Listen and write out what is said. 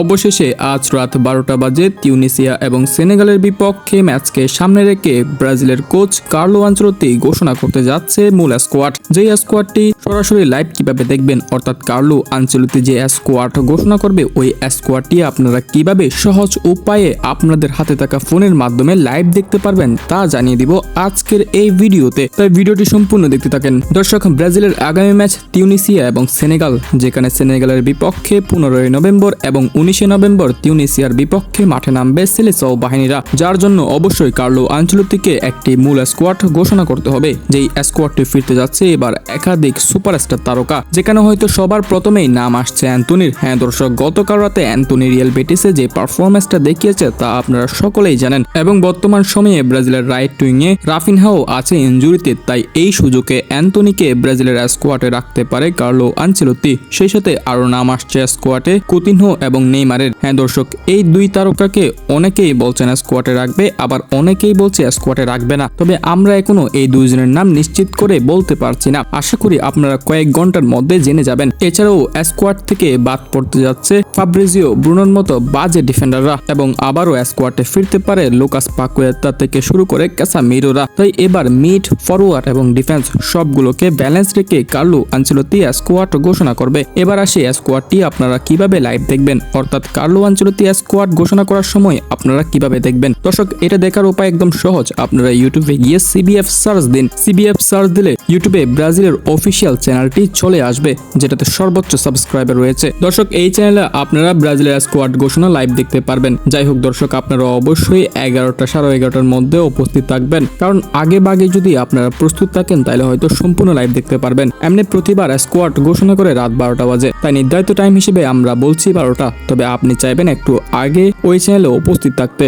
অবশেষে আজ রাত বারোটা বাজে তিউনিসিয়া এবং সেনেগালের বিপক্ষে ম্যাচকে সামনে রেখে ব্রাজিলের কোচ কার্লো আঞ্চলতি ঘোষণা করতে যাচ্ছে মূল স্কোয়াড। যে স্কোয়াডটি সরাসরি লাইভ কীভাবে দেখবেন? অর্থাৎ কার্লো আঞ্চলতি যে স্কোয়াড ঘোষণা করবে, ওই স্কোয়াডটি আপনারা কীভাবে সহজ উপায়ে আপনাদের হাতে থাকা ফোনের মাধ্যমে লাইভ দেখতে পারবেন তা জানিয়ে দিব আজকের এই ভিডিওতে। তাই ভিডিওটি সম্পূর্ণ দেখতে থাকেন। দর্শক, ব্রাজিলের আগামী ম্যাচ তিউনিসিয়া এবং সেনেগাল, যেখানে সেনেগালের বিপক্ষে পনেরোই নভেম্বর এবং উনিশে নভেম্বর তিউনিসিয়ার বিপক্ষে মাঠে নামবে সেলেসাও বাহিনীরা, যার জন্য অবশ্যই কার্লো আঞ্চলতিকে একটি মূল স্কোয়াড ঘোষণা করতে হবে, যেই স্কোয়াডটি ফিরতে যাচ্ছে এবার একাধিক সুপারস্টার তারকা, যেখানে হয়তো সবার প্রথমেই নাম আসছে অ্যান্টনির হ্যাঁ দর্শক, গতকাল রাতে অ্যান্টনি রিয়েল বেটিসে যে পারফরমেন্সটা দেখিয়েছে তা আপনারা সকলেই জানেন এবং বর্তমান সময়ে ব্রাজিলের রাইট টুইংয়ে রাফিনহাও আছে ইঞ্জুরিতে তাই এই সুযোগে অ্যান্টনিকে ব্রাজিলের স্কোয়াডে রাখতে পারে কার্লো আনচেলতি সেই সাথে আরও নাম আসছে স্কোয়াডে কুতিনহো এবং নেইমারের। হ্যাঁ দর্শক, এই দুই তারকাকে অনেকেই বলছেন স্কোয়াডে রাখবে, আবার অনেকেই বলছে স্কোয়াডে রাখবে না। তবে আমরা এখনও এই দুইজনের নাম নিশ্চিত করে বলতে পারছি না। আশা করি আপনারা কয়েক ঘণ্টার মধ্যে জেনে যাবেন। এছাড়াও স্কোয়াড থেকে বাদ পড়তে যাচ্ছে ফাব্রিজিও ব্রুনোর মতো বাজে ডিফেন্ডাররা এবং আবারও স্কোয়াডে ফিরতে পারে লোকাস পাকুয়েতা থেকে শুরু করে ক্যাসা মিরোরা তাই এবার মিড ফরওয়ার্ড এবং ডিফেন্স সবগুলোকে ব্যালেন্স রেখে কার্লো আঞ্চলতি স্কোয়াড ঘোষণা করবে। এবার আসে স্কোয়াডটি আপনারা কীভাবে লাইভ দেখবেন। অর্থাৎ কার্লো আঞ্চলতি স্কোয়াড ঘোষণা করার সময় আপনারা কীভাবে দেখবেন? দর্শক, এটা দেখার উপায় একদম সহজ। আপনারা ইউটিউবে গিয়ে সিবিএফ সার্চ দিন। সিবিএফ সার্চ দিলে ইউটিউবে ব্রাজিলের অফিসিয়াল চ্যানেলটি চলে আসবে, যেটাতে সর্বোচ্চ সাবস্ক্রাইবার রয়েছে। দর্শক, এই চ্যানেলে আপনারা ব্রাজিলের স্কোয়াড ঘোষণা লাইভ দেখতে পারবেন। যাই হোক, দর্শক, আপনারা অবশ্যই এগারোটা সাড়ে এগারোটার মধ্যে উপস্থিত থাকবেন। কারণ আগে বাগে যদি আপনারা প্রস্তুত থাকেন, তাহলে হয়তো সম্পূর্ণ লাইভ দেখতে পারবেন। এমনি প্রতিবার স্কোয়াড ঘোষণা করে রাত বারোটা বাজে। তাই নির্ধারিত টাইম হিসেবে আমরা বলছি বারোটা। তবে আপনি চাইবেন একটু আগে ওই চ্যানেলে উপস্থিত থাকতে।